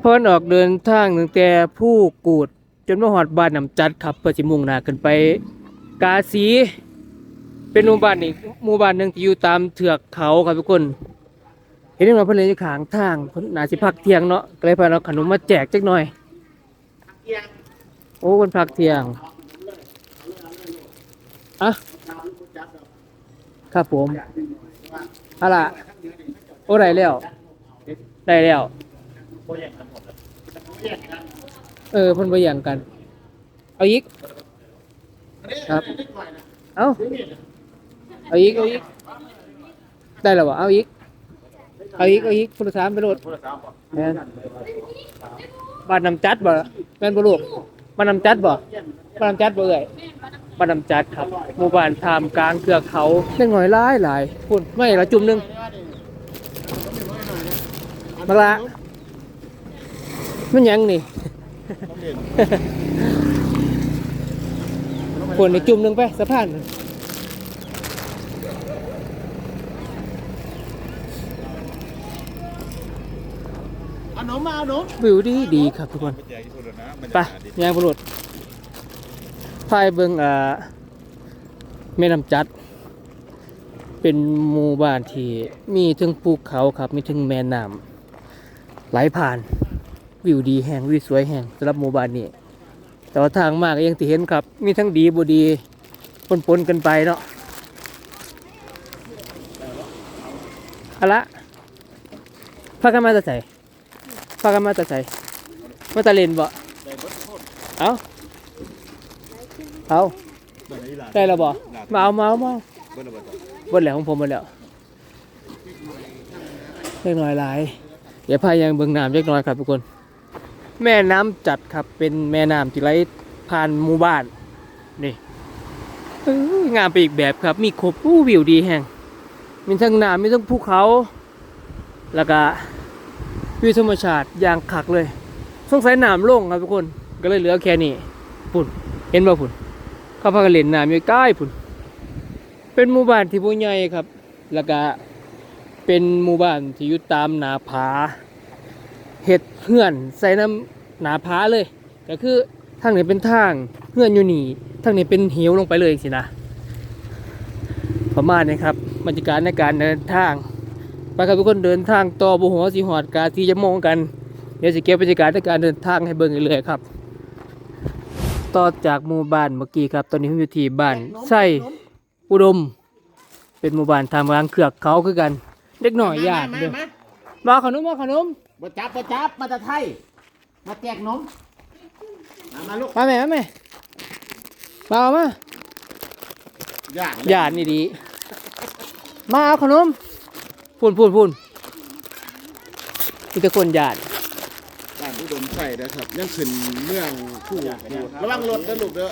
เพิ่นออกเดินทางตั้งแต่ผู้กูด จนมาฮอดบ้านน้ำจัดครับเพื่อสิมุ่งหน้าขึ้นไป กาสี เป็นหมู่บ้านอีกหมู่บ้านหนึ่งที่อยู่ตามเทือกเขาครับทุกคน เห็นว่าเพิ่นเลยอยู่ขางทางเพิ่นน่าสิพักเที่ยงเนาะก็เลยพาเอาขนมมาแจกจักหน่อย โอ้เพิ่นพักเที่ยงอะครับผมอาล่ะโอ้ได้แล้ว ได้แล้ว เออเพิ่นบ่แย่งกัน เอาอีกครับเอาเอาอีกเอาอีกได้แล้ววะเอาอีกเอาอีกเอาอีกพุทธสามไปโหลดแม่น บ้านน้ำจัดบ่แม่นบ่ลูกบ้านน้ำจัดบ่บ้านน้ำจัดบ่เอ่ยบ้านน้ำจัดครับหมู่บ้านทามกลางเทือกเขาเล็กน้อยหลายหลายพุ่นไม่ละจุ่มหนึงมาละ มันหยังนี่ปวดในจุ่มหนึ่งไปสะพานเอาหนมมาเอาหนมวิวดีดีครับทุกคนไปยางบุรุษพายเบิงอ่าแม่น้ำจัด เป็นหมู่บ้านที่มีถึงภูเขาครับ มีถึงแม่น้ำไหลผ่าน วิวดีแห่งวิวสวยแห่งสำหรับหมู่บ้านนี้แต่ว่าทางมากยังที่เห็นครับ มีทั้งดีบ่ดีปนๆกันไปเนาะอาละพากันมาจะใส่พากันมาต่ใส่มาแต่เล่นบ่เอาเอาได้แล้วบ่มาเอามาเอามาบดแล้วของผมหมดแล้วเล็กน้อยหลาย เดี๋ยวพายังเบิ่งน้ำเล็กน้อยครับทุกคน แม่น้ำจัดครับเป็นแม่น้ำที่ไหลผ่านหมู่บ้านนี่งามไปอีกแบบครับ มีครบอู้วิวดีแห่งมีทั้งน้ำมีทั้งภูเขาแล้วก็วิวธรรมชาติอย่างคักเลยสงสัยน้ำลงครับทุกคนก็เลยเหลือแค่นี้ปุ่นเห็นบ่ปุ่นเขาพากันเล่นน้ำอยู่ใกล้ปุ่นเป็นหมู่บ้านที่ผู้ใหญ่ครับ แล้วก็เป็นหมู่บ้านที่อยู่ตามหนาผา เห็ดเพื่อนใส่น้ำหนาผาเลย ก็คือทางนี้เป็นทางเพื่อนอยู่นี่ทางนี้เป็นเหวลงไปเลยสินะ ประมาณนี้ครับบรรยากาศในการเดินทางไปครับทุกคนเดินทางต่อบุหัวสีหอดกาที่จะมองกันเดี๋ยวจะเก็บบรรยากาศในการเดินทางให้เบิ่งเลยๆครับ ต่อจากหมู่บ้านเมื่อกี้ครับ ตอนนี้ผมอยู่ที่บ้านไส้อุดม เป็นหมู่บ้านทางกลางเขือกเขาคือกัน เด็กหน่อยญาติมาเด้อมามาขนมมาขนม มาจับมาจับมาจะไทย มาแจกหนมมามาลูกมาแม่มาแม่มาเอามาญาติญาตินี่ดี มาเอาขนมพูนพูนพูนมีแต่คนญาติบ้านอุดมใส่นะครับยังขึ้นเมืองผู้ระวังรถนะลูกเด้อ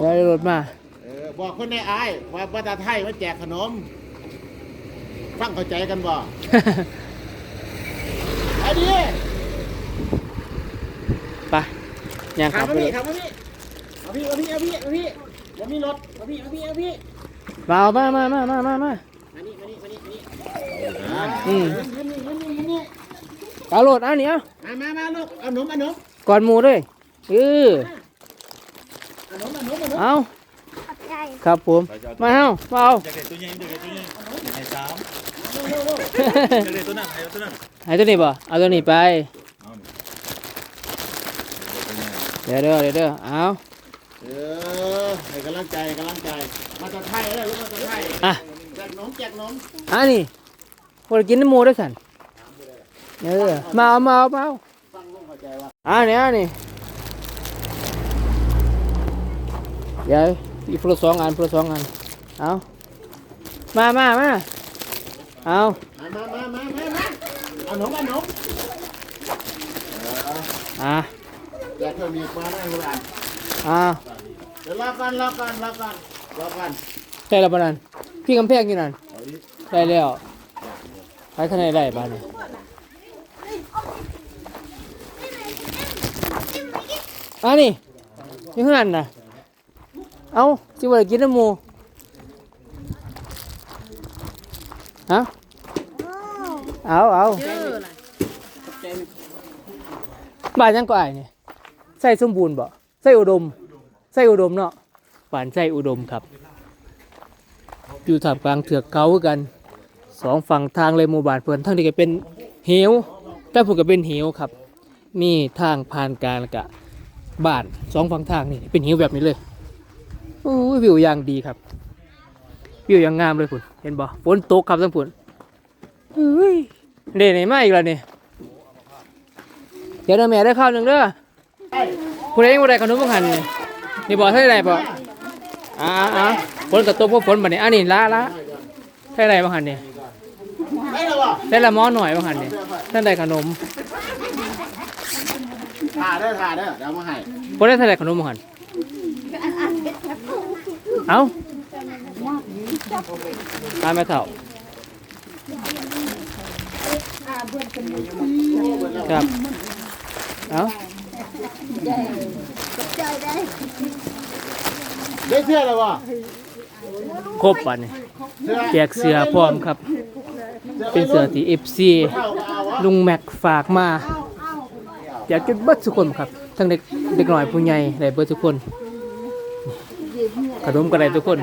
แล้วรถมาเออบอกคนในอายว่ามาจะไทยมาแจกขนม ฟังเข้าใจกันบ่ไอ้ ดิไปย่างถาขัมบมาไปพี่เลยถามมาพี่เอาพี่เอาพี่เอาพี่เอาพี่เอามีรถเอาพี่เอาพี่เอาพี่มาเอามามามามามามามานี่มานี่มานี่มานี่อืมมานี่มานี่มานี่เอารถเอานี่เอามามามาลูกเอาหนมเอาหนมก่อนหมูด้วยเออเอาหนมเอาหนมเอาหนมเอาครับผมมาเอามาเอาอยากได้ตัวใหญ่อยากได้ตัวใหญ่อยากได้สามอยากได้ตัวนั้นอยากได้ตัวนั้น ให้ตัวนี้บ่เอาตัวนี้ไปเอานี่เดี๋ยวเด้อเดี๋ยวเด้อเอาเออให้กำลังใจให้กำลังใจ มาจากไทยเลยลูกมาจากไทยอะแจกหนมแจกหนมอันนี้พวกกินน้ำหมูด้วยสันเออมาเอามาเอามาเอาฟังลูกเข้าใจว่าอันนี้อันนี้เดี๋ยวอีกพลสองอันพลสองอันเอามามามาเอามามามามามามา เอาหนมเอาหนมอะแจกเพิ่มอีกมาได้คุณอ่านอะเดี๋ยวรอกันรอกันรอกันรอกันใช่แล้วปะนันพี่กำแพงอยู่นั่นได้แล้วไปข้างในได้บ้านนี่อันนี้อยู่ข้างนั้นน่ะเอาจิว่ากินน้ำหมูฮะ เอาเอาบ้านยังก็อายเนี่ยไส้สมบูรณ์บ่ไส้อุดมไส้อุดมเนาะบ้านไส้อุดมครับ อยู่ท่ามกลางเถือกเขากันสองฝั่งทางเลยหมู่บ้านเพิ่นทั้งนี้ก็เป็นเหวแต่ผมก็เป็นเหวครับ มีทางผ่านกลางแล้วก็บ้านสองฝั่งทางนี่เป็นเหวแบบนี้เลยโอ้วิวอย่างดีครับวิวอย่างงามเลยคุณเห็นบ่ฝนตกครับทั้งฝุ่น เฮ้ยเด่นไหนมาอีกแล้วนี่เดี๋ยวเด้อแม่ได้ข้าวหนึ่งเด้อผู้ใดยังบ่ได้ขนมบังหันนี่นี่บ่ใช่ไรบ่อ่าอ่าฝนกับตกเพราะฝนบัดนี้อันนี้ละละใช่ไรบังหันนี่ได้แล้วบ่ได้ละหม้อหน่อยบังหันนี่ท่านได้ขนมถ่าเด้อถ่าเด้อเดี๋ยวเอามาให้บ่ได้ท่านได้ขนมบังหันเอ้าตามแม่เฒ่า ครับ เอ้าได้เสื้อแล้วบ่ครบปันนี่เสื้อแจกเสือพร้อมครับ เป็นเสือที่ FC เข้าก็เอาวะลุงแม็กฝากมาอยากจุดเบิดทุกคนครับ ทั้งเด็กเด็กหน่อยผู้ใหญ่ได้เบิดทุกคนขนมก็ได้ทุกคน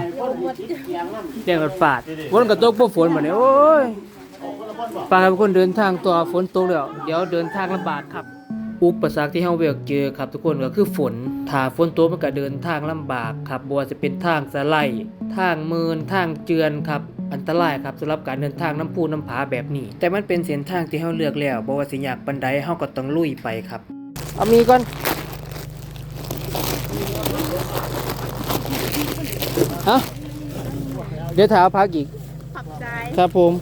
แจ้งกันฝาดฝนก็ตกบ่ฝนบัดนี้โอ้ย ฝากให้ทุกคนเดินทางต่อฝนตกแล้วเดี๋ยวเดินทางลำบากครับ อุปสรรคที่เฮาเวกเจอครับ ทุกคนก็คือฝน ถ้าฝนตกมันก็เดินทางลำบากครับบ่ว่าจะเป็นทางสไลด์ทางเมินทางเจือนครับอันตรายครับสำหรับการเดินทางน้ำพูน้ำผาแบบนี้ แต่มันเป็นเส้นทางที่เฮาเลือกแล้วบ่ว่าสิยากปานใดเฮาก็ต้องลุยไปครับ เอามีก่อนฮะเดี๋ยวถาพักอีกขอบใจครับผม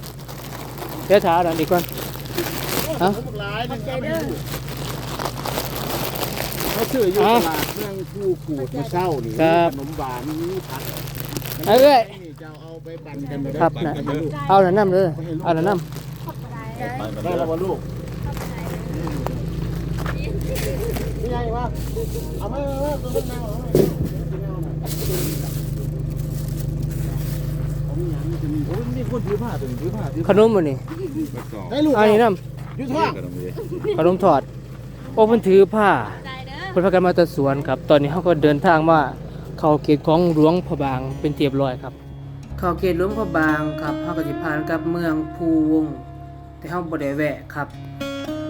เดี๋ยวถาอันนั้นอีกก่อนฮะหลายขอบใจเด้อเขาซื้ออยู่อะตลาดเมืองผู้ขูดมาเช้านี่ครับ ขนมหวานนี่ผักเอาเอ้ย นี่จะเอาไปปั่นกันเลยครับนะเอาหน่ะน้ำเลยเอาหน่ะน้ขอบใจได้แล้วบ่ลูกนี่ไงวะเอามาเอามาตัวมันเอาเอามาผมยัง จะมีโอ้ยมีคนถือผ้าถึงถือผ้าถือำขนมมันนี่ให้ลูกอันนี้น้อยุ่ท้องำขนมถอด โอ้เพิ่นถือผ้าใจเด้อเพิ่นพากันมาแตะสวนครับ ตอนนี้เขาก็เดินทางมาเข้าเขตของหลวงพระบางเป็นเทียบร้อยครับ เข้าเขตหลวงพระบางครับเขาก็สิผ่านกับเมืองภูวง แต่เฮาบ่ได้แวะครับ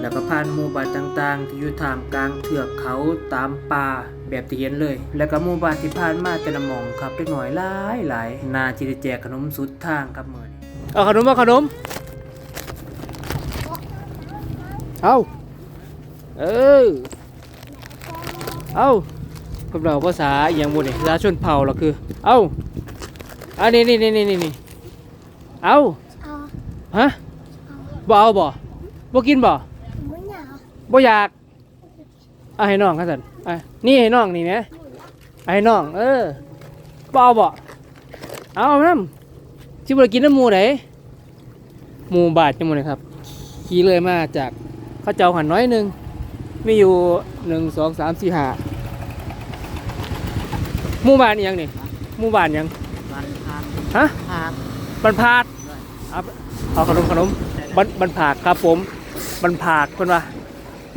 แล้วก็ผ่านหมู่บ้านต่างๆ ที่อยู่ท่ามกลางเทือกเขาตามป่าแบบที่เห็นเลย แล้วก็หมู่บ้านที่ผ่านมาแต่ละหม่องครับเล็กน้อยหลายหลายน่าจิได้แจกขนมสุดทางครับมื้อนี้เอาขนมมาขนม เอาเออเอาพวกเราภาษาอหย่างบุนี่ภาษาชนเผ่าเราคือ เอาอันนี้นี่นี่นี่นี่นี่เอาเอาฮะบ่เอาบ่บ่กินบ่ไม่อยาก บ่อยากเอาให้น้องครับสันอะนี่ให้น้องนี่แหมเอาให้น้อง เออบ่เอาบ่เอาเอาน้ำสิบ่ได้กินน้ำหมูไหนหมูบาดจังหมดเลยครับ ขี่เลยมาจากเขาเจ้าหันน้อยหนึงมีอยู่หนึ่งสองสามสี่ห้าหมู่บ้านอิหยังนี่หมู่บ้านหยังฮะบันพาดเอาเอาขนมขนมบันบันผากครับผมบันผากคนว่า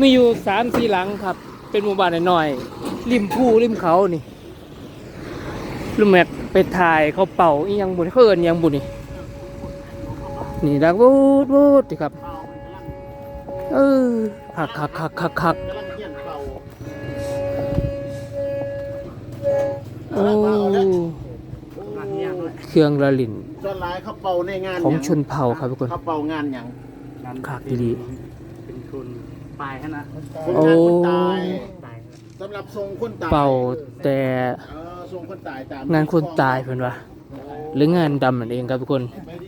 มีอยู่สามสี่หลังครับ เป็นหมู่บ้านน้อยๆริมภูริมเขานี่ลุงแม็กไปถ่ายเขาเป่าอีหยังบุญเขาเอินอิหยังบุญนี่นี่ดังวูดวูดนี่ครับ เออคักคักคักคักคักกำลังเขียนเป่าโอ้เครื่องละลินส่วนหลายเขาเป่าในงานของหยังชนเผ่าครับทุกคนเขาเป่างานอย่างคักดีเป็นคน ปลายฮะนะคนโอ้งานคนตายสำหรับทรงคนตายเป่าแต่เออทรงคนตายตามงานคนตายเพิ่นว่าหรืองานดำนั่นเองครับทุกคน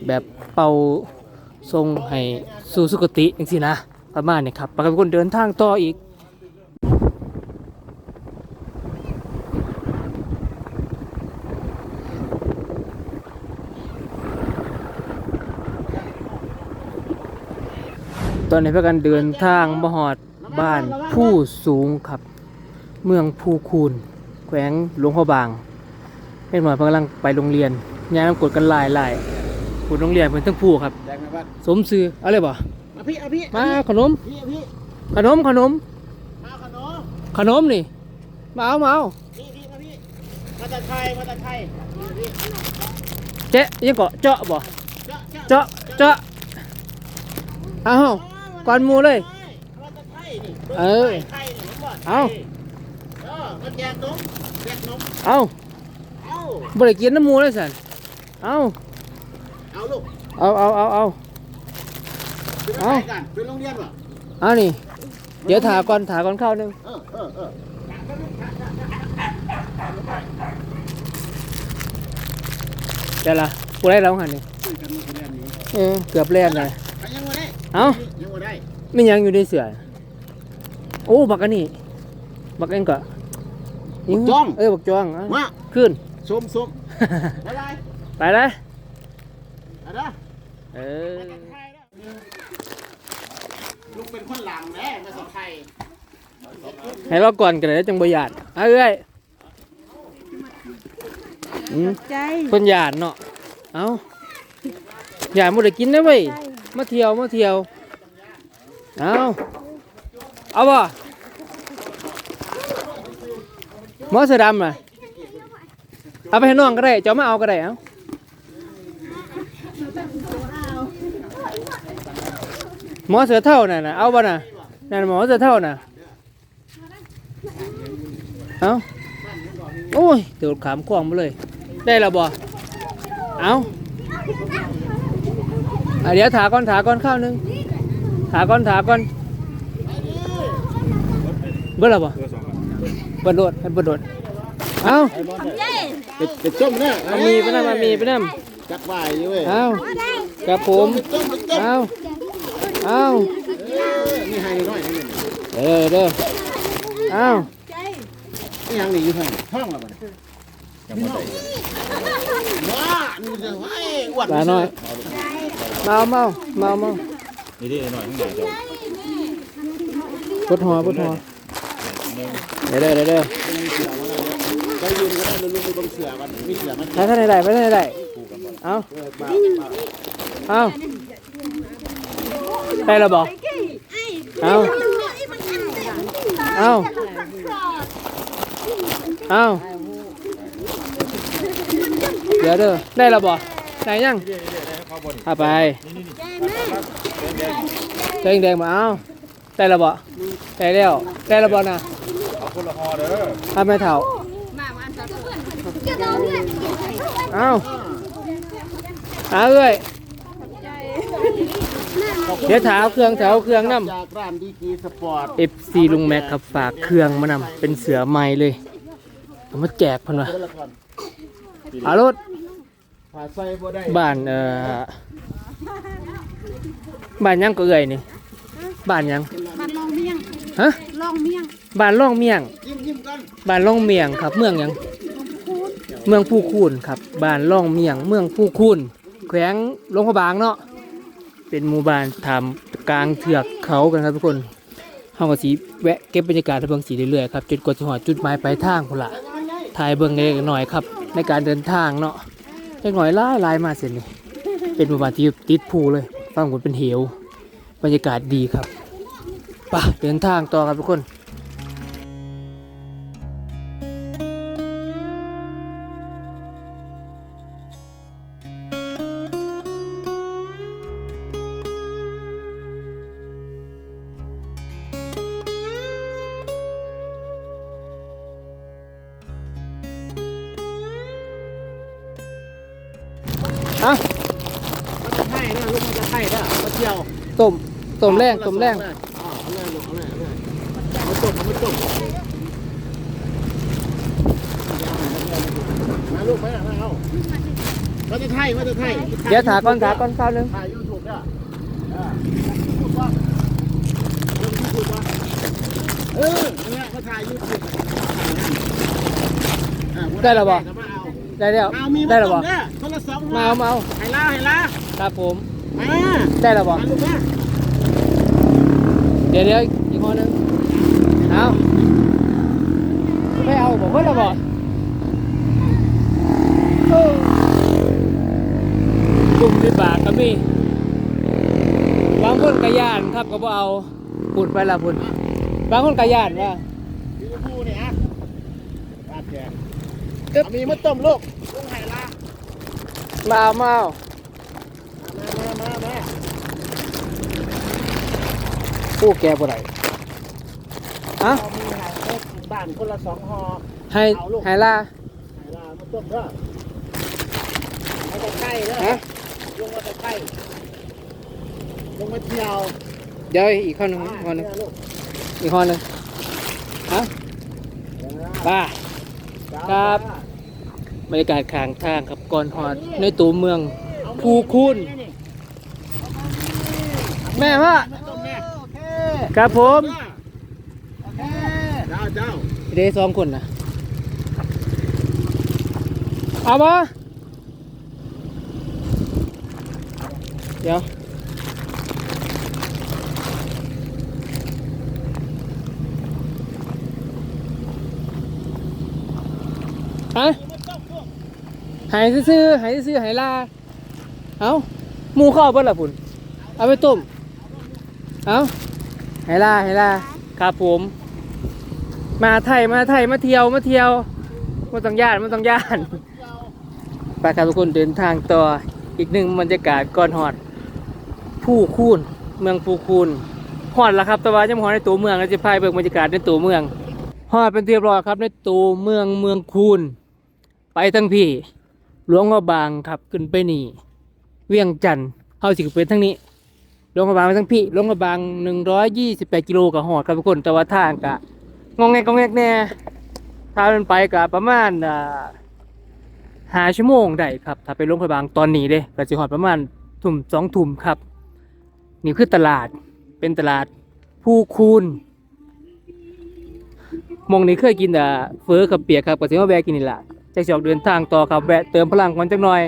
แบบเป่าทรงให้สู่สุคติจังซี่นะ ประมาณนี้ครับปกติทุกคนเดินทางต่ออีก ตอนนี้พากันเดินทางมาหอดบ้านผู้สูงครับ เมืองภูคูนแขวงหลวงพระบางเป็นหมอพกำลังไปโรงเรียนยายน้ำกดกันหลายหลายกดโรงเรียนเป็นทั้งผู้ครับ แดงไหมบ้านสมซื้อเอาเลยบ่มาพี่เอาพี่มาขนม พี่เอาพี่ขนมขนม มาขนมนี่มาเอามาเอานี่นี่มาพี่มาตาไทยมาตาไทยนี่นี่เจ๊ยังเกาะเจาะบ่เจาะเจาะเจาะเจาะเอา ก่อนหมูเลยมาตาไทยนี่เออไทยนี่ผมบอกเอาเออมาแจกนมแจกนมเอาเอาบ่ได้กินน้ำหมูเลยสันเอาเอาลูก เอาเอาเอาเอาเป็นเอาอะไรกันเป็นโรงเรียนป่ะเอานี่ เดี๋ยวถาก่อนถาก่อนเข้าวหนึงเออเออเออเดี๋ยวละกูได้แล้วหันนี่คุยกันมาเป็นเรื่องนี้เออเกือบแล่นเลยไปยังมาได้เอายังมา ได้ไม่ยังอยู่ในเสือโอ้บักอันนี้บักเองก็ยิเออบักจ้องเอามาขึ้นส้มส้มบ๊ายบายไปเลยเอาเด้อเออลูกเป็นคนหลังแน่มาสับไทยให้เราก่อนกันเลยจังบ่หยาดเอาเอ้ยอืมใจเพิ่นหยาดเนาะเอาหยาดบ่ได้กินนะเว้ยมาเที่ยวมาเที่ยว เอาเอาบ่หมอเสือดำน่ะเอาไปให้น้องก็ได้เจ้ามาเอาก็ได้เอาหมอเสือเท่าน่ะนะเอาบ่น่ะนั่นหมอเสือเท่าน่ะเอาโอ้ยเตือขามขวงมาเลย ได้และบ่เอาเดี๋ยวถาก่อนถาก่อนข้าวหนึง ถาก่อนถาก่อนเบิ่ละบ่เพื่อสองกันเบิ่โดดให้เบิ่โดดเอาเป็ดเป็ดต้มเนี่ยมามีไปนำมามีไปนำจักวายอยู่เว้ยเอากับผมเป็ดต้มเป็ดต้มเอาเอาเออนี่ให้น้อยนี่เด้อเด้อเอานี่ยังนี่อยู่ข้างท้องแล้วมันยังไม่ได้ว้านี่จะไว้อวดปลาน้อยเมาเมาเมาเมา นี่ดิหน่อยข้างหน้าเจ้าปวดหัวปวดหัวเด้อเด้อเด้อเด้อไปยืนก็ได้ลุงไปบนเสือกันมีเสือมันไปท่านใดไปท่านใดเอาเอาได้แล้วบอกเอาเอาเอาเดี๋ยวเด้อได้แล้วบอกได้ยังเอาไป แดงแดงมาเอาได้แล้วบอกได้แล้วได้แล้วบอกนะเอาคนละห่อเด้อทำไม่เท่าเอาเอาเลยเดี๋ยวถาเอาเครื่องถาเอาเครื่องนำจากร้านดีกีสปอร์ต FC ลุงแม็กครับฝากเครื่องมานำเป็นเสือใหม่เลยเอามาแจกเพันวะเดี๋ยวละก่อนอารถผ่าใส่บ่ได้บ้านเอ่อ บ้านยังก็เอ่ยนี่บ้านยังบ้านลองเมียงฮะลองเมียงบ้านล่องเมียงยิ้มยิ้มกันบ้านล่องเมียงครับ เมืองหยังเมืองผู้คูนครับบ้านล่องเมียง เมืองผู้คูนแขวงหลวงพระบางเนาะเป็นหมู่บ้านทำกลางเถือกเขากันครับทุกคนเฮาก็สิแวะเก็บบรรยากาศให้เบิ่งสีเรื่อยๆครับจนกว่าจะหอดจุดหมายปลายทางพุ่นละถ่ายเบิ่งเล็กหน่อยครับ ในการเดินทางเนาะเล็กหน่อยไล่ไล่มาเสร็จนี่เป็นหมู่บ้านที่ติดภูเลย ฟังผลเป็นเหว บรรยากาศดีครับไป่ะเดินทางต่อครับทุกคน แรงต้มแรงอ๋อเอาเลยลูกเอาเลยเอาเลยเอาต้มเอาต้มมาลูกไปนะมาเอามาจะไทยมาจะไทยเดี๋ยวถาก่อนถาก่อนข้าวหนึงถ่ายยูทูบเนี่ยเออยูทูบว่าลงยูทูบว่าเออนั่นแหละมาถ่ายยูทูบได้แล้วบ่มาเอาได้แล้วเอามีได้แล้วบ่เนี่ยคนละสองมาเอามาเอาให้ล่าให้ล่าครับผมมาได้แล้วบ่มาลูกมา เดี๋ยวเดี๋ยวอีกคนนึงเอาไม่เอาบอกว่าเราบอดกุ้มที่ปากก็มีบางคนกระยานครับก็บ่เอาปุ่นไปละปุ่นบางคนกระยานว่าพี่ผู้เนี่ยอะปาแกมีมะต้มลูกกุ้งไห่ละลามาเมา ผู้แกบ่ได้ฮะเอามีไห่เล็กบ้านคนละสองห่อให้ให้ล่าไห่ลามาต้มเด้อเอาตะไคร้เด้อฮะลงมาตะไคร้ลงมาเที่ยวเดี๋ยวอีกข้อหนึงอีกข้อหนึงเที่ยวลูกอีกข้อหนึงฮะเดี๋ยวนะไป้า ครับ บรรยากาศข้างทางครับก่อนฮอดในตัวเมือง ภูคูณ แม่พ่อมาต้มแม่โอเคครับผมโอเคเจ้าเจ้าเดสองคนนะเอามาเดี๋ยวฮะหายซื้อๆหายซื้อๆหายลา เอาหมูเข้าวเบิ้ลละพุ่นเอาไปต้ม เอา หายลาหายลาครับผม มาไทยมาไทยมาเที่ยวมาเที่ยวมาต้องย่านมาต้องย่านไปครับทุกคนเดินทางต่ออีกหนึ่งบรรยากาศก่อนหอด ผู้คูนเมืองผู้คูนหอดแล้วครับต่ว่าจะมาหอดในตัวเมืองแล้วจะพายเบิกบรรยากาศในตัวเมืองหอดเป็นเรียบร้อยครับในตัวเมืองเมืองคูนไปทั้งพี่หลวงพระบางครับขึ้นไปนี่ เวียงจันทร์เฮาสิขึ้นทั้งนี้ ลงพระบางไปทั้งพี่ลงพระบางหนึ่งร้อยยี่สิบแปดกิโลกับหอดครับทุกคนแต่ว่าทางกะงงแงกงงแงกแน่ถ้ามันไปกับประมาณอ่าหาชั่วโมงได้ครับ ถ้าไปโรงพยาบาลตอนนี้เด้ก็จะหอดประมาณทุ่มสองทุ่มครับ นี่คือตลาดเป็นตลาดผู้คูนมองนี้เคยกินแต่เฟอกับเปียกครับก็สิมาแวะกินนี่แหละจะออกเดินทางต่อครับแวะเติมพลังก่อนจักหน่อย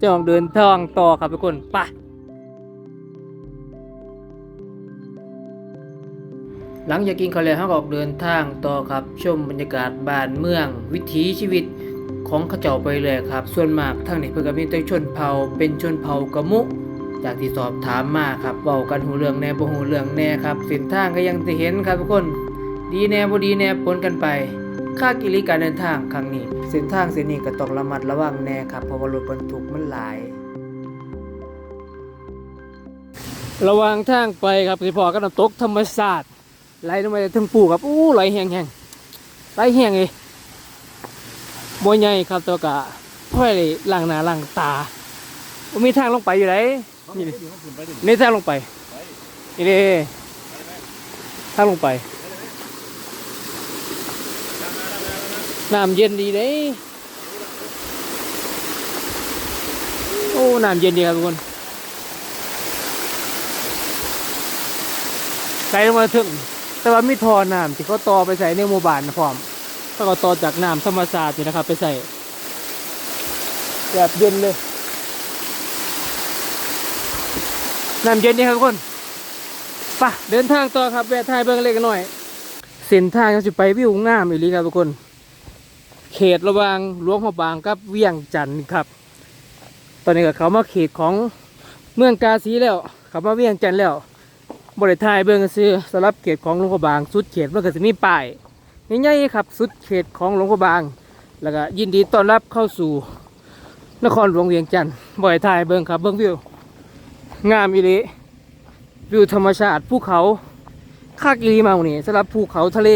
จะออกเดินทางต่อครับทุกคนไป หลังจากกินข้าวแล้วเราก็ออกเดินทางต่อครับชมบรรยากาศบ้านเมือง วิถีชีวิตของขาเจ้าไปเลยครับ ส่วนมากทางนี้เพื่อกับมีแต่ชนเผ่าเป็นชนเผ่ากะมุ จากที่สอบถามมาครับเว้ากันหูเรื่องแหน่บ่หูเรื่องแหน่ครับเส้นทางก็ยังจะเห็นครับทุกคน ดีแหน่บ่ดีแหน่ปนกันไปค่ากิริการเดินทางครั้งนี้ เส้นทางเส้นนี้ก็ต้องระมัดระวังแน่ครับเพราะว่ารถบรรทุกมันหลายระว่างทางไปครับสิพอก็น้ำตกธรรมชาติ ไหลลงไปถึงปูครับอู้ไหลแห้งแห้งไหลแห้งเลยบ่ใหญ่ครับตัวกะค่อยเลยล้างหน้าล้างตาบ่มีทางลงไปอยู่ไหนนี่นี่ทางลงไปนี่ดิทางลงไปน้ำเย็นดีเด้โอ้น้ำเย็นดีครับทุกคนไหลลงมาถึง แต่ว่ามีทอน้ำที่เขาต่อไปใส่ในหมู่บ้านนะพร้อมเขาก็ต่อจากน้ำธรรมชาตินี่นะครับ ไปใส่แบบเย็นเลยน้ำเย็นนี่ครับทุกคนไปะเดินทางต่อครับแวะทายเบิ่งเล็กน้อย เส้นทางก็จะไปวิวงามอีหลีครับทุกคน เขตระหว่างหลวงพระบางกับเวียงจันทร์ครับ ตอนนี้ก็เขามาเขตของเมืองกาสีแล้วเขามาเวียงจันทร์แล้ว บริทายเบิ่งซื้อสำหรับเขตของหลวงพระบาง สุดเขตมันก็จะมีป้ายใหญ่ๆครับ สุดเขตของหลวงพระบาง แล้วก็ยินดีต้อนรับเข้าสู่ นครหลวงเวียงจันทร์บริทายเบิ่งครับเบิ่งวิวงามอีหลีวิวธรรมชาติภูเขาคักอีหลีมาหนี่สำหรับภูเขาทะเล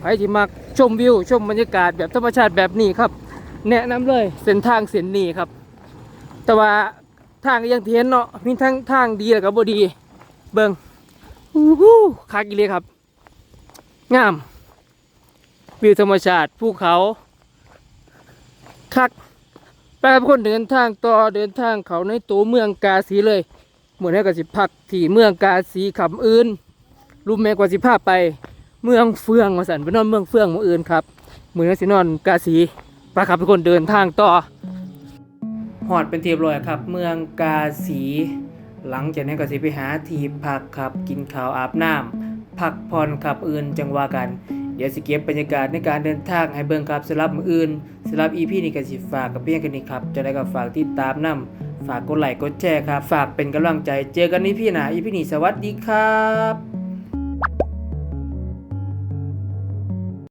ใครที่มักชมวิว ชมบรรยากาศแบบธรรมชาติแบบนี้ครับ แนะนำเลยเส้นทางเส้นนี้ครับ แต่ว่าทางยังเทียนเนาะมีทั้งทางดีแล้วก็บ่ดี เบิ่ง อู้หูคักอีเลยครับ งาม วิวธรรมชาติภูเขาคักไปครับทุกคนเดินทางต่อเดินทางเขาในตัวเมืองกาสีเลยเหมือนให้กับสิพักที่เมืองกาสีขำอื่นรูปแม่กว่าสิพาพไปเมืองเฟืองมาสันไปนอนเมืองเฟืองมืองอื่นครับเหมือนสินอนกาสีไปครับทุกคนเดินทางต่อหอดเป็นเทียบร้อยครับ เมืองกาสี หลังจากนั้นก็สิไปหาทีพักครับ กินข้าวอาบน้ำพักผ่อนครับอื่นจังว่ากัน เดี๋ยวสิเก็บบรรยากาศในการเดินทางให้เบิ่งครับสำหรับมืออื่นสำหรับ EP นี้ก็สิฝากกับเพียงกันนี้ครับจะได้ก็ฝากติดตามนํฝากกดไลค์กดแชร์ครับ ฝากเป็นกำลังใจ เจอกันในพี่หนาอีพีนี้สวัสดีครับ